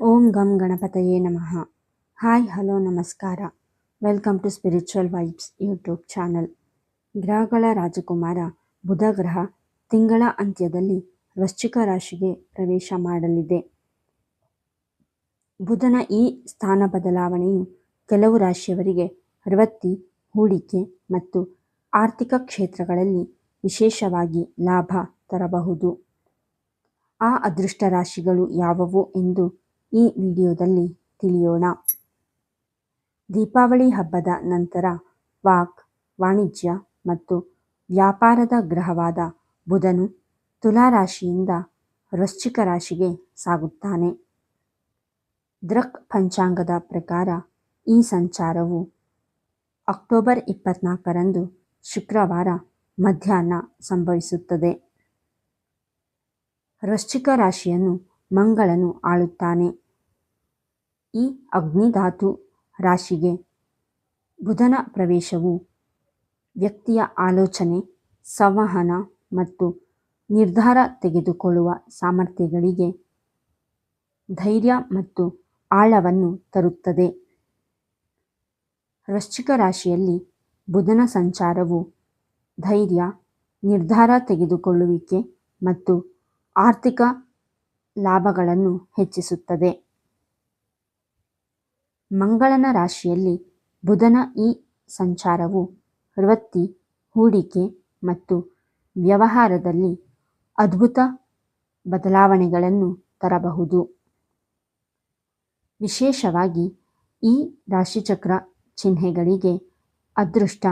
ಓಂ ಗಂ ಗಣಪತಯೇ ನಮಃ. ಹಾಯ್, ಹಲೋ, ನಮಸ್ಕಾರ. Welcome to spiritual vibes YouTube channel. ಗ್ರಹಗಳ ರಾಜಕುಮಾರ ಬುಧ ಗ್ರಹ ತಿಂಗಳ ಅಂತ್ಯದಲ್ಲಿ ವೃಶ್ಚಿಕ ರಾಶಿಗೆ ಪ್ರವೇಶ ಮಾಡಲಿದೆ. ಬುಧನ ಈ ಸ್ಥಾನ ಬದಲಾವಣೆಯು ಕೆಲವು ರಾಶಿಯವರಿಗೆ ವೃತ್ತಿ ಹೂಡಿಕೆ ಮತ್ತು ಆರ್ಥಿಕ ಕ್ಷೇತ್ರಗಳಲ್ಲಿ ವಿಶೇಷವಾಗಿ ಲಾಭ ತರಬಹುದು. ಆ ಅದೃಷ್ಟ ರಾಶಿಗಳು ಯಾವುವು ಎಂದು ಈ ವಿಡಿಯೋದಲ್ಲಿ ತಿಳಿಯೋಣ. ದೀಪಾವಳಿ ಹಬ್ಬದ ನಂತರ ವಾಕ್, ವಾಣಿಜ್ಯ ಮತ್ತು ವ್ಯಾಪಾರದ ಗ್ರಹವಾದ ಬುಧನು ತುಲಾ ರಾಶಿಯಿಂದ ವೃಶ್ಚಿಕ ರಾಶಿಗೆ ಸಾಗುತ್ತಾನೆ. ದೃಕ್ ಪಂಚಾಂಗದ ಪ್ರಕಾರ ಈ ಸಂಚಾರವು ಅಕ್ಟೋಬರ್ ಇಪ್ಪತ್ನಾಲ್ಕರಂದು ಶುಕ್ರವಾರ ಮಧ್ಯಾಹ್ನ ಸಂಭವಿಸುತ್ತದೆ. ವೃಶ್ಚಿಕ ರಾಶಿಯನ್ನು ಮಂಗಳನು ಆಳುತ್ತಾನೆ. ಈ ಅಗ್ನಿಧಾತು ರಾಶಿಗೆ ಬುಧನ ಪ್ರವೇಶವು ವ್ಯಕ್ತಿಯ ಆಲೋಚನೆ, ಸಂವಹನ ಮತ್ತು ನಿರ್ಧಾರ ತೆಗೆದುಕೊಳ್ಳುವ ಸಾಮರ್ಥ್ಯಗಳಿಗೆ ಧೈರ್ಯ ಮತ್ತು ಆಳವನ್ನು ತರುತ್ತದೆ. ವೃಶ್ಚಿಕ ರಾಶಿಯಲ್ಲಿ ಬುಧನ ಸಂಚಾರವು ಧೈರ್ಯ, ನಿರ್ಧಾರ ತೆಗೆದುಕೊಳ್ಳುವಿಕೆ ಮತ್ತು ಆರ್ಥಿಕ ಲಾಭಗಳನ್ನು ಹೆಚ್ಚಿಸುತ್ತದೆ. ಮಂಗಳನ ರಾಶಿಯಲ್ಲಿ ಬುಧನ ಈ ಸಂಚಾರವು ವೃತ್ತಿ, ಹೂಡಿಕೆ ಮತ್ತು ವ್ಯವಹಾರದಲ್ಲಿ ಅದ್ಭುತ ಬದಲಾವಣೆಗಳನ್ನು ತರಬಹುದು. ವಿಶೇಷವಾಗಿ ಈ ರಾಶಿಚಕ್ರ ಚಿಹ್ನೆಗಳಿಗೆ ಅದೃಷ್ಟ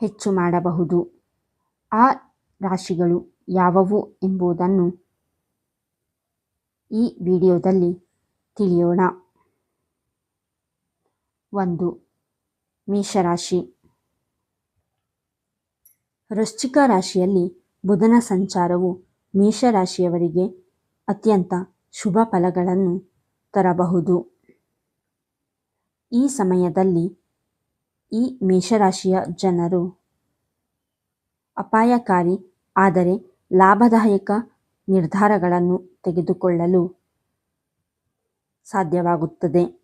ಹೆಚ್ಚು ಮಾಡಬಹುದು. ಆ ರಾಶಿಗಳು ಯಾವುವು ಎಂಬುದನ್ನು ಈ ವಿಡಿಯೋದಲ್ಲಿ ತಿಳಿಯೋಣ. ಒಂದು. ಮೇಷರಾಶಿ. ವೃಶ್ಚಿಕ ರಾಶಿಯಲ್ಲಿ ಬುಧನ ಸಂಚಾರವು ಮೇಷರಾಶಿಯವರಿಗೆ ಅತ್ಯಂತ ಶುಭ ಫಲಗಳನ್ನು ತರಬಹುದು. ಈ ಸಮಯದಲ್ಲಿ ಈ ಮೇಷರಾಶಿಯ ಜನರು ಅಪಾಯಕಾರಿ, ಆದರೆ ಲಾಭದಾಯಕ ನಿರ್ಧಾರಗಳನ್ನು ತೆಗೆದುಕೊಳ್ಳಲು ಸಾಧ್ಯವಾಗುತ್ತದೆ.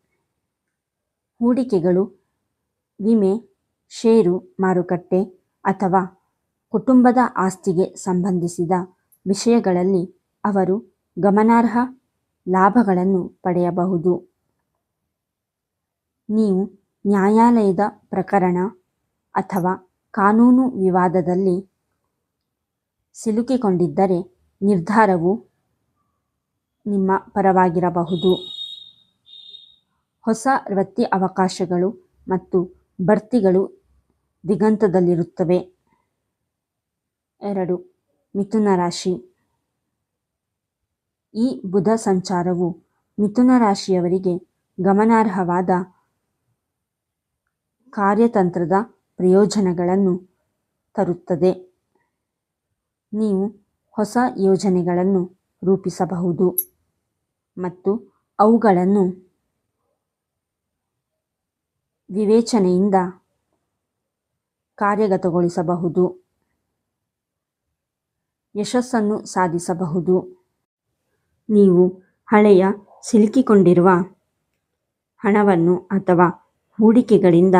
ಹೂಡಿಕೆಗಳು, ವಿಮೆ, ಷೇರು ಮಾರುಕಟ್ಟೆ ಅಥವಾ ಕುಟುಂಬದ ಆಸ್ತಿಗೆ ಸಂಬಂಧಿಸಿದ ವಿಷಯಗಳಲ್ಲಿ ಅವರು ಗಮನಾರ್ಹ ಲಾಭಗಳನ್ನು ಪಡೆಯಬಹುದು. ನೀವು ನ್ಯಾಯಾಲಯದ ಪ್ರಕರಣ ಅಥವಾ ಕಾನೂನು ವಿವಾದದಲ್ಲಿ ಸಿಲುಕಿಕೊಂಡಿದ್ದರೆ ನಿರ್ಧಾರವು ನಿಮ್ಮ ಪರವಾಗಿರಬಹುದು. ಹೊಸ ವೃತ್ತಿ ಅವಕಾಶಗಳು ಮತ್ತು ಬಡ್ತಿಗಳು ದಿಗಂತದಲ್ಲಿರುತ್ತವೆ. ಎರಡು, ಮಿಥುನ ರಾಶಿ. ಈ ಬುಧ ಸಂಚಾರವು ಮಿಥುನ ರಾಶಿಯವರಿಗೆ ಗಮನಾರ್ಹವಾದ ಕಾರ್ಯತಂತ್ರದ ಪ್ರಯೋಜನಗಳನ್ನು ತರುತ್ತದೆ. ನೀವು ಹೊಸ ಯೋಜನೆಗಳನ್ನು ರೂಪಿಸಬಹುದು ಮತ್ತು ಅವುಗಳನ್ನು ವಿವೇಚನೆಯಿಂದ ಕಾರ್ಯಗತಗೊಳಿಸಬಹುದು. ಯಶಸ್ಸನ್ನು ಸಾಧಿಸಬಹುದು. ನೀವು ಹಳೆಯ ಸಿಲುಕಿಕೊಂಡಿರುವ ಹಣವನ್ನು ಅಥವಾ ಹೂಡಿಕೆಗಳಿಂದ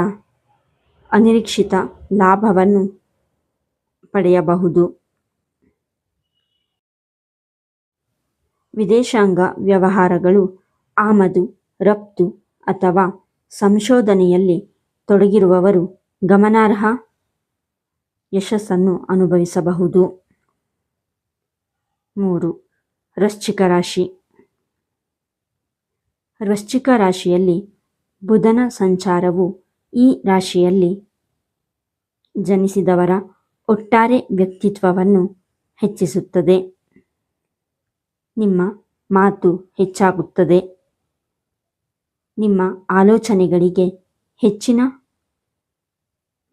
ಅನಿರೀಕ್ಷಿತ ಲಾಭವನ್ನು ಪಡೆಯಬಹುದು. ವಿದೇಶಾಂಗ ವ್ಯವಹಾರಗಳು ಆಮದು, ರಫ್ತು ಅಥವಾ ಸಂಶೋಧನೆಯಲ್ಲಿ ತೊಡಗಿರುವವರು ಗಮನಾರ್ಹ ಯಶಸ್ಸನ್ನು ಅನುಭವಿಸಬಹುದು. ಮೂರು, ವೃಶ್ಚಿಕ ರಾಶಿ. ವೃಶ್ಚಿಕ ರಾಶಿಯಲ್ಲಿ ಬುಧನ ಸಂಚಾರವು ಈ ರಾಶಿಯಲ್ಲಿ ಜನಿಸಿದವರ ಒಟ್ಟಾರೆ ವ್ಯಕ್ತಿತ್ವವನ್ನು ಹೆಚ್ಚಿಸುತ್ತದೆ. ನಿಮ್ಮ ಮಾತು ಹೆಚ್ಚಾಗುತ್ತದೆ. ನಿಮ್ಮ ಆಲೋಚನೆಗಳಿಗೆ ಹೆಚ್ಚಿನ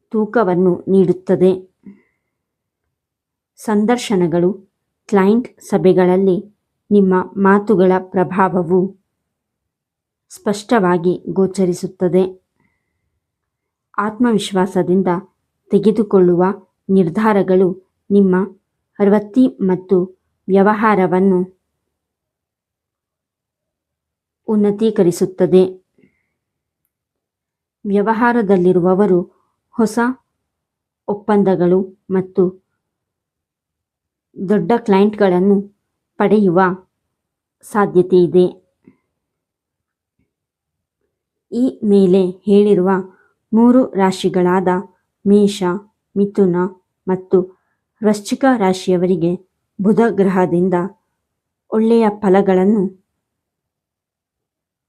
ತೂಕವನ್ನು ನೀಡುತ್ತದೆ. ಸಂದರ್ಶನಗಳು, ಕ್ಲೈಂಟ್ ಸಭೆಗಳಲ್ಲಿ ನಿಮ್ಮ ಮಾತುಗಳ ಪ್ರಭಾವವು ಸ್ಪಷ್ಟವಾಗಿ ಗೋಚರಿಸುತ್ತದೆ. ಆತ್ಮವಿಶ್ವಾಸದಿಂದ ತೆಗೆದುಕೊಳ್ಳುವ ನಿರ್ಧಾರಗಳು ನಿಮ್ಮ ವೃತ್ತಿ ಮತ್ತು ವ್ಯವಹಾರವನ್ನು ಉನ್ನತೀಕರಿಸುತ್ತದೆ. ವ್ಯವಹಾರದಲ್ಲಿರುವವರು ಹೊಸ ಒಪ್ಪಂದಗಳು ಮತ್ತು ದೊಡ್ಡ ಕ್ಲೈಂಟ್ಗಳನ್ನು ಪಡೆಯುವ ಸಾಧ್ಯತೆ ಇದೆ ಈ ಮೇಲೆ ಹೇಳಿರುವ ಮೂರು ರಾಶಿಗಳಾದ ಮೇಷ, ಮಿಥುನ ಮತ್ತು ವೃಶ್ಚಿಕ ರಾಶಿಯವರಿಗೆ ಬುಧ ಗ್ರಹದಿಂದ ಒಳ್ಳೆಯ ಫಲಗಳನ್ನು